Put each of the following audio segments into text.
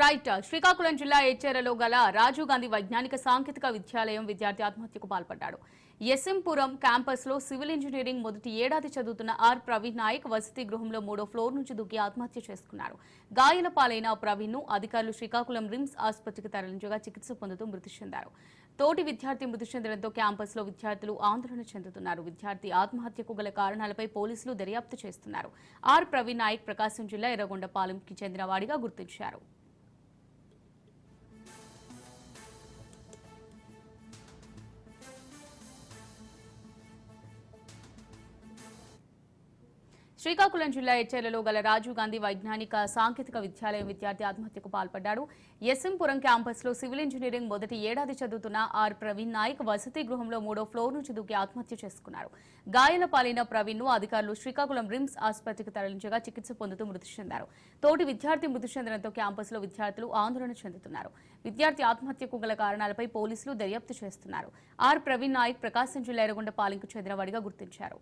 Right Srikakulam జిల్లా ఏచేరలో గల రాజీవ్ గాంధీ వైజ్ఞానిక సాంకేతిక విద్యాలయం విద్యార్థి ఆత్మహత్యకు పాల్పడ్డాడు. ఎస్ఎంపురం క్యాంపస్లో సివిల్ ఇంజనీరింగ్ మొదటి ఏడాది చదువుతున్న ఆర్ ప్రవీణ్ నాయక్ వసతి గృహంలో మూడో ఫ్లోర్ నుంచి దూకి ఆత్మహత్య చేసుకున్నారు. గాయాల పాలైన ప్రవీణ్ను అధికారులు శ్రీకాకుళం రిమ్స్ ఆసుపత్రికి తరలించగా చికిత్స పొందుతూ మృతి చెందారు. తోటి విద్యార్థి మృతి చెందడంతో క్యాంపస్లో విద్యార్థులు ఆందోళన చెందుతున్నారు. విద్యార్థి ఆత్మహత్యకు గల కారణాలపై పోలీసులు దర్యాప్తు చేస్తున్నారు. ఆర్ ప్రవీణ్ నాయక్ ప్రకాశం జిల్లా ఎర్రగొండపాలెంకి చెందిన వాడిగా గుర్తించారు. శ్రీకాకుళం జిల్లా ఎచ్చేర్లలో గల రాజీవ్ గాంధీ వైజ్ఞానిక సాంకేతిక విద్యాలయం విద్యార్థి ఆత్మహత్యకు పాల్పడ్డాడు. ఎస్ఎంపురం క్యాంపస్లో సివిల్ ఇంజనీరింగ్ మొదటి ఏడాది చదువుతున్న ఆర్ ప్రవీణ్ నాయక్ వసతి గృహంలో మూడో ఫ్లోర్ నుంచి దూకి ఆత్మహత్య చేసుకున్నారు. గాయాల పాలైన ప్రవీణ్ను అధికారులు శ్రీకాకుళం రిమ్స్ ఆసుపత్రికి తరలించగా చికిత్స పొందుతూ మృతి చెందారు. తోటి విద్యార్థి మృతి చెందడంతో క్యాంపస్లో విద్యార్థులు ఆందోళన చెందుతున్నారు. విద్యార్థి ఆత్మహత్యకు గల కారణాలపై పోలీసులు దర్యాప్తు చేస్తున్నారు. ఆర్ ప్రవీణ్ నాయక్ ప్రకాశం జిల్లా ఎర్రగొండపాలెంకు చెందిన చెందినవాడిగా గుర్తించారు.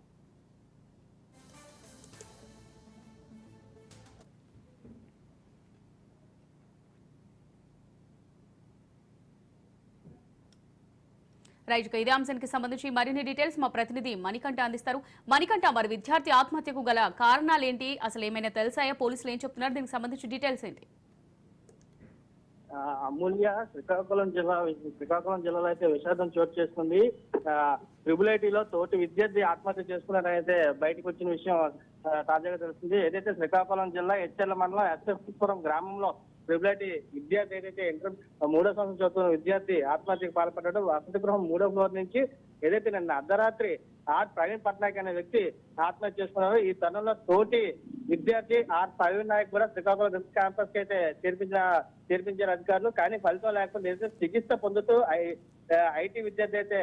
రైట్ ఇదే అంశానికి సంబంధించి మరిన్ని డీటెయిల్స్ మా ప్రతినిధి మణికంఠ అందిస్తారు. మణికంఠ మరి విద్యార్థి ఆత్మహత్యకు గల కారణాలు ఏంటి అసలు ఏమైనా తెలిసాయా? పోలీసులు ఏం చెప్తున్నారు? దీనికి సంబంధించి డీటెయిల్స్ ఏంటి? ఆ, అమూల్య శ్రీకాకుళం జిల్లా శ్రీకాకుళం జిల్లాలో అయితే విషాదం చోటు చేసుకుంది. ట్రిబుల్ ఐటీలో తోటి విద్యార్థి ఆత్మహత్య చేసుకున్నారనైతే బయటకు వచ్చిన విషయం తాజాగా తెలుస్తుంది. ఏదైతే శ్రీకాకుళం జిల్లా హెచ్ఎల్ మండలం ఎస్ఎఫ్పురం గ్రామంలో ట్రిపుల్ ఐటీ విద్యార్థి ఏదైతే ఇంటర్ మూడో సంవత్సరం చదువుతున్న విద్యార్థి ఆత్మహత్యకు పాల్పడ్డాడో వసతి గృహం మూడో ఫ్లోర్ నుంచి ఏదైతే నిన్న అర్ధరాత్రి ఆర్ ప్రవీణ్ పట్నాయక్ అనే వ్యక్తి ఆత్మహత్య చేసుకున్నారో ఈ తరుణంలో తోటి విద్యార్థి ఆర్ ప్రవీణ్ నాయక్ కూడా శ్రీకాకుళం రిమ్స్ క్యాంపస్కి అయితే చేర్పించిన చేర్పించారు అధికారులు. కానీ ఫలితం లేకుండా చికిత్స పొందుతూ ఐటీ విద్యార్థి అయితే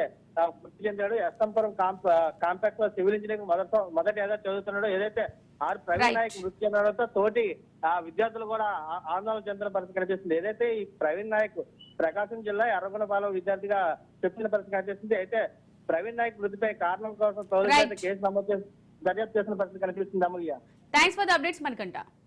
మృతి చెందాడు. ఎస్ఎంపురం కాంప్ కాంపాక్ట్లో సివిల్ ఇంజనీరింగ్ మొదట మొదటి ఏదో చదువుతున్నాడు. ఏదైతే ఆర్ ప్రవీణ్. నాయక్ మృతి చెందడంతో తోటి ఆ విద్యార్థులు కూడా ఆందోళన చెందిన పరిస్థితి కనిపిస్తుంది. ఏదైతే ఈ ప్రవీణ్ నాయక్ ప్రకాశం జిల్లా ఎర్రగొండపాలెం విద్యార్థిగా చెప్పిన పరిస్థితి కనిపిస్తుంది. అయితే ప్రవీణ్ నాయక్ మృతిపై కారణం కోసం తొలి Right. కేసు నమోదు చేసి దర్యాప్తు చేసిన పరిస్థితి కనిపిస్తుంది Amulya? Thanks for the updates మనకంట